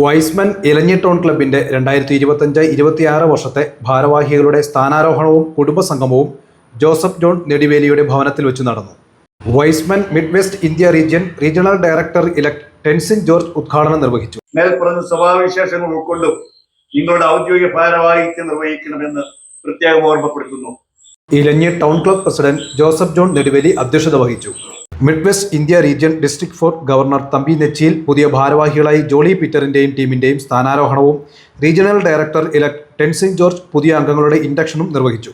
Y's Men ഇലഞ്ഞിട്ടോൺ ക്ലബിന്റെ രണ്ടായിരത്തി ഇരുപത്തഞ്ച് ഇരുപത്തിയാറ് വർഷത്തെ ഭാരവാഹികളുടെ സ്ഥാനാരോഹണവും കുടുംബസംഗമവും ജോസഫ് ജോൺ നെടിവേലിയുടെ ഭവനത്തിൽ വെച്ച് നടന്നു. Y's Men mid west India region regional director elect Tenzin George ഉദ്ഘാടനം നിർവഹിച്ചു. മേൽപ്പറഞ്ഞ സ്വഭാവവിശേഷങ്ങൾ ഉൾക്കൊണ്ടും നിങ്ങളുടെ ഔദ്യോഗിക ഭാരവാഹിത്യം നിർവഹിക്കണമെന്ന് പ്രത്യേകം ഓർമ്മപ്പെടുത്തുന്നു. Elanji town club president Joseph John Neduveli അധ്യക്ഷത വഹിച്ചു. Mid west India region district four governor Thampi Nechiyil പുതിയ ഭാരവാഹികളായി ജോളി പീറ്ററിന്റെയും ടീമിന്റെയും സ്ഥാനാരോഹണവും regional director elect Tenzin George പുതിയ അംഗങ്ങളുടെ ഇൻഡക്ഷനും നിർവഹിച്ചു.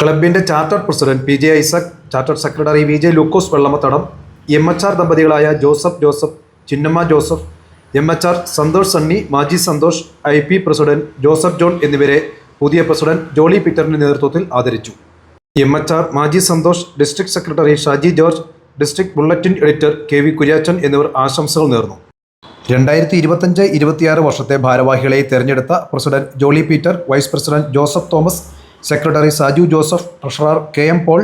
ക്ലബിന്റെ charter president P J Isaac charter secretary V J Lukose Vellamathadam M H R ദമ്പതികളായ Joseph Joseph Chinnamma Joseph M H R Santhosh Sunny Maji Santhosh I P president Joseph John എന്നിവരെ പുതിയ president Jolly പീറ്ററിന്റെ നേതൃത്വത്തിൽ ആദരിച്ചു. M H R Maji Santhosh district secretary Shaji George district bulletin editor K V Kuriachan എന്നിവർ ആശംസകൾ നേർന്നു. രണ്ടായിരത്തി ഇരുപത്തഞ്ച് ഇരുപത്തിയാറ് വർഷത്തെ ഭാരവാഹികളെ തെരഞ്ഞെടുത്ത president Jolly Peter vice president Joseph Thomas secretary Saju Joseph treasurer K M Paul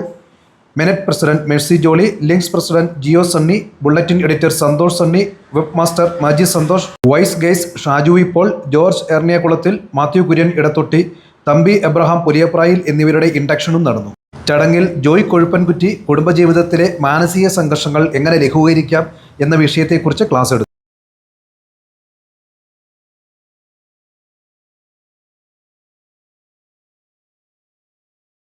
menette president Mercy Jolly links president Jio Sunny bulletin editor Santhosh Sunny web master Maji Santhosh Y's guys Shaju ഇപ്പോൾ Paul George എർണിയകുളത്തിൽ Mathew Kurian Edathotty Thampi Abraham Puliyaprayil എന്നിവരുടെ ഇൻഡക്ഷനും നടന്നു. ചടങ്ങിൽ ജോയ് കൊഴുപ്പൻകുറ്റി കുടുംബജീവിതത്തിലെ മാനസിക സംഘർഷങ്ങൾ എങ്ങനെ ലഘൂകരിക്കാം എന്ന വിഷയത്തെക്കുറിച്ച് ക്ലാസ് എടുത്തു.